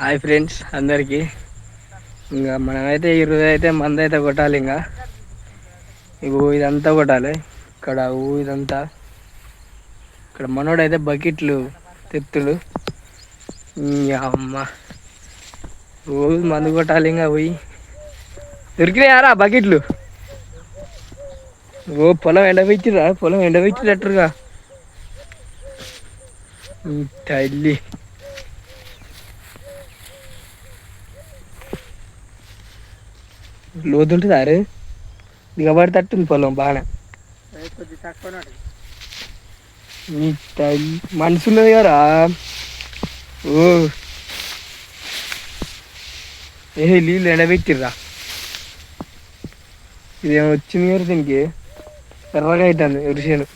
Hi friends అందరికీ. ఇంకా మనమైతే ఈరోజు అయితే మంద అయితే కొట్టాలి ఇంకా. ఇగో ఇదంతా కొట్టాలి. ఇక్కడ ఊ ఇదంతా. ఇక్కడ మనోడైతే బకెట్లు తెత్తులు అమ్మ. రోజు మందు కొట్టాలి ఇంకా పోయి. దొరికినాయారా బకెట్లు? ఓ పొలం ఎండబెట్టిరా పొలం ఎండబెట్టినట్టురుగా తల్లి. లోతుంటుంది అరే దిగబడి తట్టుంది పొలం బాగానే? నీ తల్లి మనసు ఉన్నది కదా ఓ. ఏ నీళ్ళు ఎండబెట్టిర్రా. ఇదేమో వచ్చింది కదా దీనికి. ఎర్రగా అవుతుంది ఎరుసేను.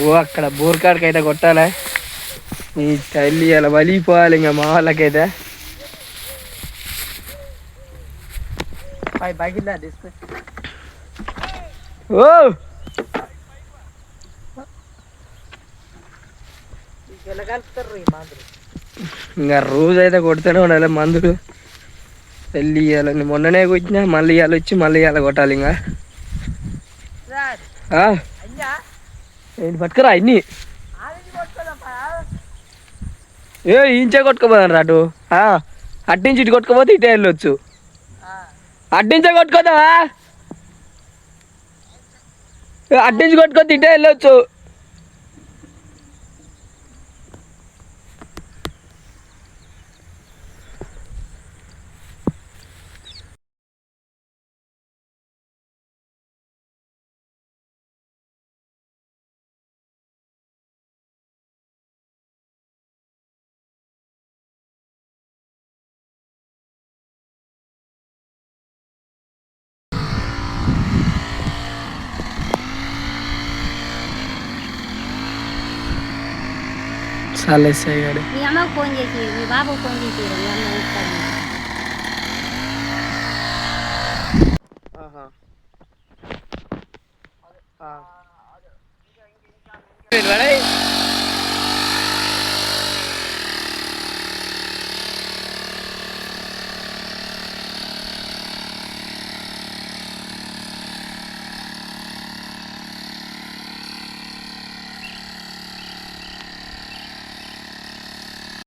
ఓ అక్కడ బోర్ కాడికి అయితే నీ తల్లి అలా వలిపోవాలి ఇంకా మా వాళ్ళకైతే. ఓ ఇంకా రోజు అయితే కొడుతూనే ఉండాలి మందులు వెళ్ళి ఇవ్వాలి మొన్ననే కొట్టినా మళ్ళీ ఇవాళ వచ్చి మళ్ళీ ఇవాళ కొట్టాలి ఇంకా ఏంటి పట్టుకురా కొట్టుకోదాం ఏ ఇంచే కొట్టుకోపోదాను రాటు ఆ, అట్నుంచి ఇటు కొట్టుకోపోతే ఇటే వెళ్ళొచ్చు అడ్డించే కొట్టుకోదా అడ్డించి కొట్టుకొని తింటే వెళ్ళొచ్చు. వెళ్ళొచ్చు చాలే గారు మీ అమ్మకు ఫోన్ చేసి మీ బాబుకు ఫోన్ చేసి మీ అమ్మ ఇస్తాను రెడీ